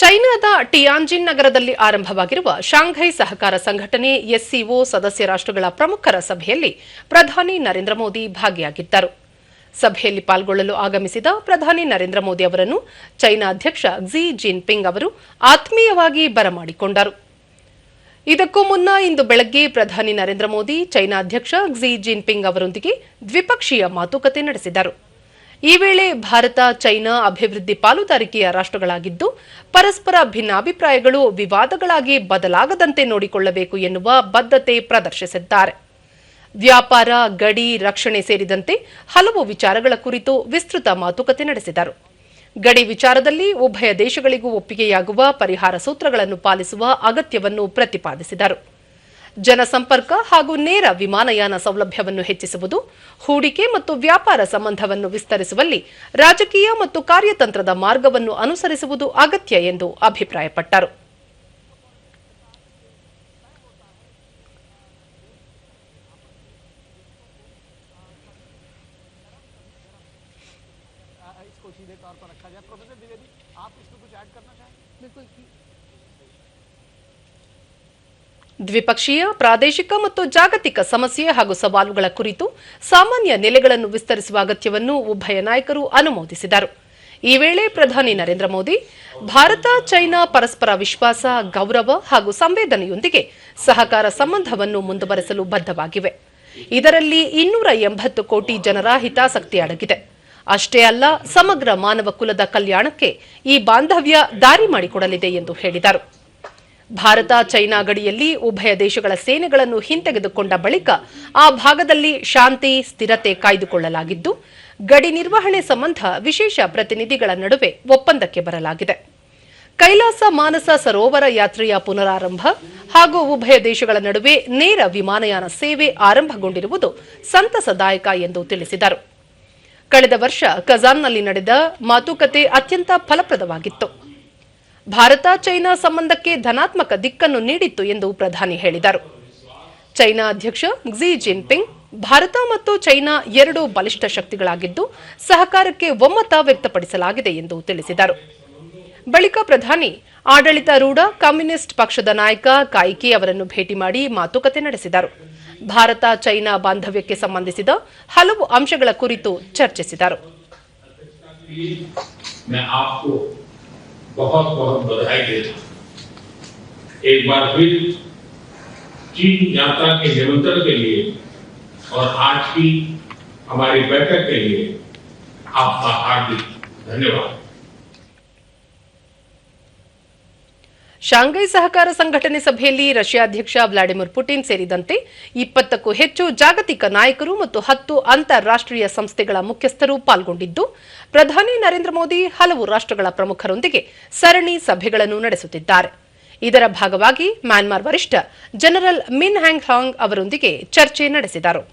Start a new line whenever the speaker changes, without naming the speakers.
ಚೈನಾದ ಟಿಯಾಂಜಿನ್ ನಗರದಲ್ಲಿ ಆರಂಭವಾಗಿರುವ ಶಾಂಘೈ ಸಹಕಾರ ಸಂಘಟನೆ ಎಸ್ಸಿಒ ಸದಸ್ಯ ರಾಷ್ಟ್ರಗಳ ಪ್ರಮುಖರ ಸಭೆಯಲ್ಲಿ ಪ್ರಧಾನಿ ನರೇಂದ್ರ ಮೋದಿ ಭಾಗಿಯಾಗಿದ್ದರು. ಸಭೆಯಲ್ಲಿ ಪಾಲ್ಗೊಳ್ಳಲು ಆಗಮಿಸಿದ ಪ್ರಧಾನಿ ನರೇಂದ್ರ ಮೋದಿ ಅವರನ್ನು ಚೈನಾ ಅಧ್ಯಕ್ಷ ಕ್ಸಿ ಜಿನ್ಪಿಂಗ್ ಅವರು ಆತ್ಮೀಯವಾಗಿ ಬರಮಾಡಿಕೊಂಡರು. ಇದಕ್ಕೂ ಮುನ್ನ ಇಂದು ಬೆಳಗ್ಗೆ ಪ್ರಧಾನಿ ನರೇಂದ್ರ ಮೋದಿ, ಚೈನಾ ಅಧ್ಯಕ್ಷ ಕ್ಸಿ ಜಿನ್ಪಿಂಗ್ ಅವರೊಂದಿಗೆ ದ್ವಿಪಕ್ಷೀಯ ಮಾತುಕತೆ ನಡೆಸಿದರು. ಈ ವೇಳೆ ಭಾರತ, ಚೈನಾ ಅಭಿವೃದ್ಧಿ ಪಾಲುದಾರಿಕೆಯ ರಾಷ್ಟ್ರಗಳಾಗಿದ್ದು, ಪರಸ್ಪರ ಭಿನ್ನಾಭಿಪ್ರಾಯಗಳು, ವಿವಾದಗಳಾಗಿ ಬದಲಾಗದಂತೆ ನೋಡಿಕೊಳ್ಳಬೇಕು ಎನ್ನುವ ಬದ್ಧತೆ ಪ್ರದರ್ಶಿಸಿದ್ದಾರೆ. ವ್ಯಾಪಾರ, ಗಡಿ, ರಕ್ಷಣೆ ಸೇರಿದಂತೆ ಹಲವು ವಿಚಾರಗಳ ಕುರಿತು ವಿಸ್ತೃತ ಮಾತುಕತೆ ನಡೆಸಿದರು. ಗಡಿ ವಿಚಾರದಲ್ಲಿ ಉಭಯ ದೇಶಗಳಿಗೂ ಒಪ್ಪಿಗೆಯಾಗುವ ಪರಿಹಾರ ಸೂತ್ರಗಳನ್ನು ಪಾಲಿಸುವ ಅಗತ್ಯವನ್ನು ಪ್ರತಿಪಾದಿಸಿದರು. ಜನಸಂಪರ್ಕ ಹಾಗೂ ನೇರ ವಿಮಾನಯಾನ ಸೌಲಭ್ಯವನ್ನು ಹೆಚ್ಚಿಸುವುದು ಹೂಡಿಕೆ ಮತ್ತು ವ್ಯಾಪಾರ ಸಂಬಂಧವನ್ನು ವಿಸ್ತರಿಸುವಲ್ಲಿ ರಾಜಕೀಯ ಮತ್ತು ಕಾರ್ಯತಂತ್ರದ ಮಾರ್ಗವನ್ನು ಅನುಸರಿಸುವುದು ಅಗತ್ಯ ಎಂದು ಅಭಿಪ್ರಾಯಪಟ್ಟರು
इसको सीधे तौर पर रखा जाए प्रोफेसर द्विवेदी आप इसमें कुछ ऐड करना चाहें बिल्कुल
ದ್ವಿಪಕ್ಷೀಯ, ಪ್ರಾದೇಶಿಕ ಮತ್ತು ಜಾಗತಿಕ ಸಮಸ್ಯೆ ಹಾಗೂ ಸವಾಲುಗಳ ಕುರಿತು ಸಾಮಾನ್ಯ ನೆಲೆಗಳನ್ನು ವಿಸ್ತರಿಸುವ ಅಗತ್ಯವನ್ನು ಉಭಯ ನಾಯಕರು ಅನುಮೋದಿಸಿದರು. ಈ ವೇಳೆ ಪ್ರಧಾನಿ ನರೇಂದ್ರ ಮೋದಿ, ಭಾರತ, ಚೈನಾ ಪರಸ್ಪರ ವಿಶ್ವಾಸ, ಗೌರವ ಹಾಗೂ ಸಂವೇದನೆಯೊಂದಿಗೆ ಸಹಕಾರ ಸಂಬಂಧವನ್ನು ಮುಂದುವರೆಸಲು ಬದ್ಧವಾಗಿವೆ. ಇದರಲ್ಲಿ ಇನ್ನೂರ ಎಂಬತ್ತು ಕೋಟಿ ಜನರ ಹಿತಾಸಕ್ತಿ ಅಡಗಿದೆ. ಅಷ್ಟೇ ಅಲ್ಲ, ಸಮಗ್ರ ಮಾನವ ಕುಲದ ಕಲ್ಯಾಣಕ್ಕೆ ಈ ಬಾಂಧವ್ಯ ದಾರಿ ಮಾಡಿಕೊಡಲಿದೆ ಎಂದು ಹೇಳಿದರು. ಭಾರತ, ಚೈನಾ ಗಡಿಯಲ್ಲಿ ಉಭಯ ದೇಶಗಳ ಸೇನೆಗಳನ್ನು ಹಿಂತೆಗೆದುಕೊಂಡ ಬಳಿಕ ಆ ಭಾಗದಲ್ಲಿ ಶಾಂತಿ, ಸ್ಥಿರತೆ ಕಾಯ್ದುಕೊಳ್ಳಲಾಗಿದ್ದು, ಗಡಿ ನಿರ್ವಹಣೆ ಸಂಬಂಧ ವಿಶೇಷ ಪ್ರತಿನಿಧಿಗಳ ನಡುವೆ ಒಪ್ಪಂದಕ್ಕೆ ಬರಲಾಗಿದೆ. ಕೈಲಾಸ ಮಾನಸ ಸರೋವರ ಯಾತ್ರೆಯ ಪುನರಾರಂಭ ಹಾಗೂ ಉಭಯ ದೇಶಗಳ ನಡುವೆ ನೇರ ವಿಮಾನಯಾನ ಸೇವೆ ಆರಂಭಗೊಂಡಿರುವುದು ಸಂತಸದಾಯಕ ಎಂದು ತಿಳಿಸಿದರು. ಕಳೆದ ವರ್ಷ ಕಜಾನ್ನಲ್ಲಿ ನಡೆದ ಮಾತುಕತೆ ಅತ್ಯಂತ ಫಲಪ್ರದವಾಗಿತ್ತು. ಭಾರತ ಚೈನಾ ಸಂಬಂಧಕ್ಕೆ ಧನಾತ್ಮಕ ದಿಕ್ಕನ್ನು ನೀಡಿತ್ತು ಎಂದು ಪ್ರಧಾನಿ ಹೇಳಿದರು. ಚೈನಾ ಅಧ್ಯಕ್ಷ ಕ್ಸಿ ಜಿನ್ಪಿಂಗ್ ಭಾರತ ಮತ್ತು ಚೈನಾ ಎರಡು ಬಲಿಷ್ಠ ಶಕ್ತಿಗಳಾಗಿದ್ದು ಸಹಕಾರಕ್ಕೆ ಒಮ್ಮತ ವ್ಯಕ್ತಪಡಿಸಲಾಗಿದೆ ಎಂದು ತಿಳಿಸಿದರು. ಬಳಿಕ ಪ್ರಧಾನಿ ಆಡಳಿತಾರೂಢ ಕಮ್ಯುನಿಸ್ಟ್ ಪಕ್ಷದ ನಾಯಕ ಕಾಯ್ಕಿ ಅವರನ್ನು ಭೇಟಿ ಮಾಡಿ ಮಾತುಕತೆ ನಡೆಸಿದರು. ಭಾರತ ಚೈನಾ ಬಾಂಧವ್ಯಕ್ಕೆ ಸಂಬಂಧಿಸಿದ ಹಲವು ಅಂಶಗಳ ಕುರಿತು ಚರ್ಚಿಸಿದರು.
बहुत बहुत बधाई देता एक बार फिर चीन यात्रा के निमंत्रण के लिए और आज की हमारी बैठक के लिए आपका हार्दिक धन्यवाद।
ಶಾಂಘೈ ಸಹಕಾರ ಸಂಘಟನೆ ಸಭೆಯಲ್ಲಿ ರಷ್ಯಾ ಅಧ್ಯಕ್ಷ ವ್ಲಾಡಿಮಿರ್ ಪುಟಿನ್ ಸೇರಿದಂತೆ ಇಪ್ಪತ್ತಕ್ಕೂ ಹೆಚ್ಚು ಜಾಗತಿಕ ನಾಯಕರು ಮತ್ತು ಹತ್ತು ಅಂತಾರಾಷ್ಟೀಯ ಸಂಸ್ಥೆಗಳ ಮುಖ್ಯಸ್ಥರು ಪಾಲ್ಗೊಂಡಿದ್ದು, ಪ್ರಧಾನಿ ನರೇಂದ್ರ ಮೋದಿ ಹಲವು ರಾಷ್ಟ್ರಗಳ ಪ್ರಮುಖರೊಂದಿಗೆ ಸರಣಿ ಸಭೆಗಳನ್ನು ನಡೆಸುತ್ತಿದ್ದಾರೆ. ಇದರ ಭಾಗವಾಗಿ ಮ್ಯಾನ್ಮಾರ್ ವರಿಷ್ಠ ಜನರಲ್ ಮಿನ್ ಹ್ಯಾಂಗ್ ಹಾಂಗ್ ಅವರೊಂದಿಗೆ ಚರ್ಚೆ ನಡೆಸಿದರು.